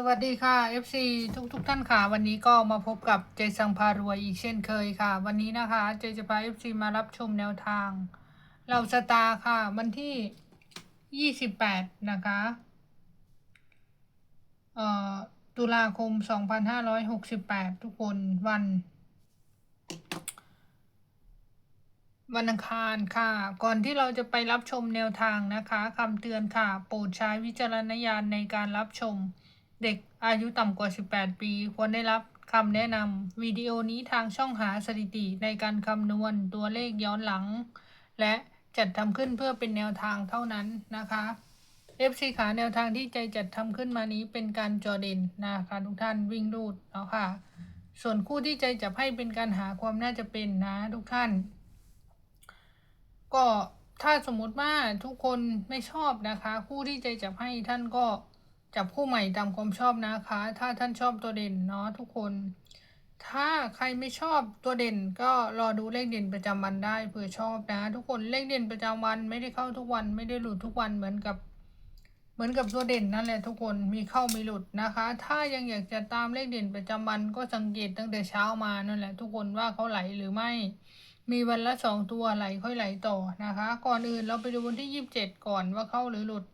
สวัสดีค่ะ FC ทุกทุกๆท่านค่ะ วันนี้ก็มาพบกับเจสังพารวยอีกเช่นเคยค่ะ วันนี้นะคะเจจะพา FC มารับชมแนวทางเราสตาร์ค่ะ วันที่ 28 นะคะเอ่อตุลาคม 2568 ทุกคนวัน วันอังคารค่ะ ก่อนที่เราจะไปรับชมแนวทางนะคะคำเตือนค่ะ โปรดใช้วิจารณญาณในการรับชม เด็กอายุต่ำกว่า 18 ปี ควรได้รับคำแนะนำวิดีโอนี้ทางช่องหาสถิติในการคำนวณตัวเลขย้อนหลัง และจัดทำขึ้นเพื่อเป็นแนวทางเท่านั้นนะคะ FC ขาแนวทางที่ใจจัดทำขึ้นมานี้เป็นการจอเด่นนะคะทุกท่านวิ่งรูดเนาะค่ะ ส่วนคู่ที่ใจจับให้เป็นการหาความน่าจะเป็นนะทุกท่าน ก็ถ้าสมมติว่าทุกคนไม่ชอบนะคะ คู่ที่ใจจับให้ท่านก็ จับคู่ใหม่ตามความชอบนะคะ ถ้าท่านชอบตัวเด่นเนาะทุกคน ถ้าใครไม่ชอบตัวเด่นก็รอดูเลขเด่นประจำวันได้เผื่อชอบนะ ทุกคนเลขเด่นประจำวันไม่ได้เข้าทุกวันไม่ได้หลุดทุกวันเหมือนกับเหมือนกับตัวเด่นนั่นแหละทุกคนมีเข้ามีหลุดนะคะ ถ้ายังอยากจะตามเลขเด่นประจำวันก็สังเกตตั้งแต่เช้ามานั่นแหละ ทุกคนว่าเขาไหลหรือไม่ มีวันละสองตัวไหลค่อยไหลต่อนะคะ ก่อนอื่นเราไปดูวันที่ยี่สิบเจ็ดก่อนว่าเข้าหรือหลุด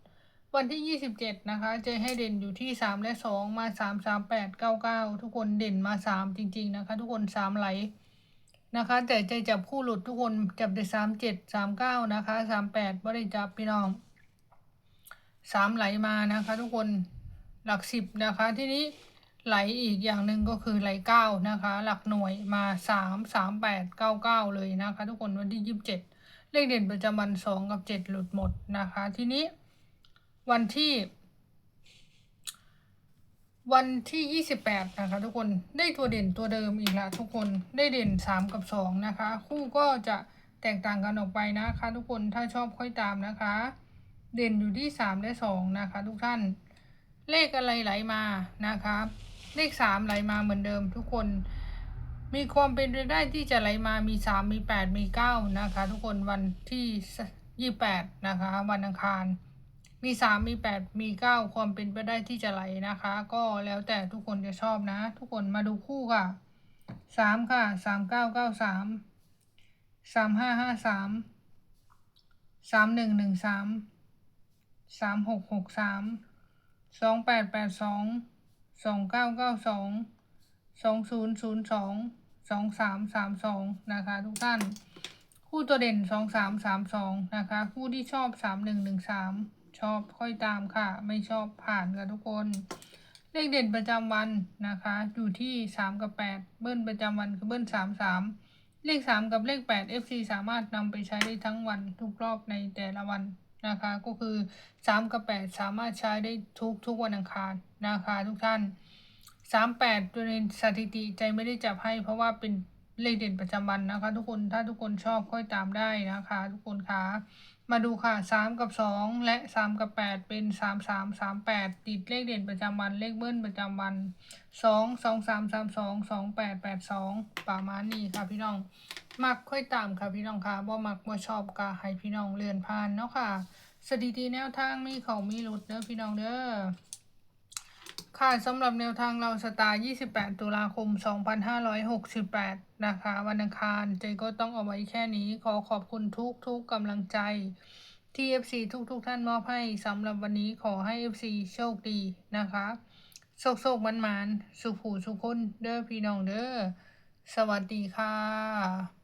วันที่ยี่สิบเจ็ดนะคะ เจให้เด่นอยู่ที่สามและสองมาสามสามแปดเก้าเก้าทุกคนเด่นมาสามจริง ๆ นะคะ ทุกคนสามไหลนะคะ แต่ใจจับคู่หลุดทุกคนจับได้สามเจ็ดสามเก้านะคะสามแปดไม่ได้จับพี่น้องสามไหลมานะคะ ทุกคนหลักสิบนะคะ ที่นี้ไหลอีกอย่างหนึ่งก็คือไหลเก้านะคะ หลักหน่วยมาสามสามแปดเก้าเก้าเลยนะคะ ทุกคนวันที่ยี่สิบเจ็ดเลขเด่นประจำวันสองกับเจ็ดหลุดหมดนะคะ ทีนี้ วันที่ วันที่ยี่สิบแปดนะคะทุกคนได้ตัวเด่นตัวเดิมอีกละทุกคนได้เด่นสามกับสองนะคะ คู่ก็จะแตกต่างกันออกไปนะคะ ทุกคนถ้าชอบค่อยตามนะคะ เด่นอยู่ที่สามและสองนะคะ ทุกท่าน เลขอะไรไหลมานะคะเลขสามไหลมาเหมือนเดิมทุกคนมีความเป็นไปได้ที่จะไหลมามีสามมีแปดมีเก้านะคะ ทุกคนวันที่ยี่แปดนะคะ วันอังคาร มีสามมีแปดมีเก้าความเป็นไปได้ที่จะไหลนะคะ ก็แล้วแต่ทุกคนจะชอบนะ ทุกคนมาดูคู่ค่ะสามค่ะสามเก้าเก้าสามสามห้าห้าสามสามหนึ่งหนึ่งสามสามหกหกสามสองแปดแปดสองสองเก้าเก้าสองสองศูนย์ศูนย์สองสองสามสามสองนะคะทุกท่าน คู่ตัวเด่นสองสามสามสองนะคะ คู่ที่ชอบสามหนึ่งหนึ่งสาม ชอบค่อยตามค่ะ ไม่ชอบผ่านค่ะทุกคน เลขเด่นประจำวันนะคะ อยู่ที่สามกับแปดเบิ้ลประจำวันคือเบิ้ลสามสามเลขสามกับเลขแปด FC สามารถนำไปใช้ได้ทั้งวันทุกรอบในแต่ละวันนะคะ ก็คือสามกับแปดสามารถใช้ได้ทุกทุกวันอังคารนะคะ ทุกท่านสามแปดตัวในสถิติใจไม่ได้จับให้เพราะว่าเป็น เลขเด่นประจำวันนะคะ ทุกคนถ้าทุกคนชอบค่อยตามได้นะคะ ทุกคนคะมาดูค่ะสามกับสองและสามกับแปดเป็นสามสามสามแปดติดเลขเด่นประจำวันเลขเบิ้ลประจำวันสองสองสามสามสองสองแปดแปดสองประมาณนี้ค่ะพี่น้อง มักค่อยตามค่ะพี่น้องค่ะว่ามักว่าชอบก็ให้พี่น้องเลื่อนผ่านเนาะค่ะ สถิติแนวทางมีเขามีหลุดเด้อพี่น้องเด้อ ค่ะสำหรับแนวทางเราสตาร์ 28 ตุลาคม 2568 นะคะ วันอังคารเจก็ต้องเอาไว้แค่นี้ ขอขอบคุณทุกทุกกำลังใจ ที่ FC ทุกทุกๆท่านมอบให้สำหรับวันนี้ขอให้ FC โชคดีนะคะ โชคโชคมันมันสุขหูสุขคนเด้อพี่น้องเด้อ สวัสดีค่ะ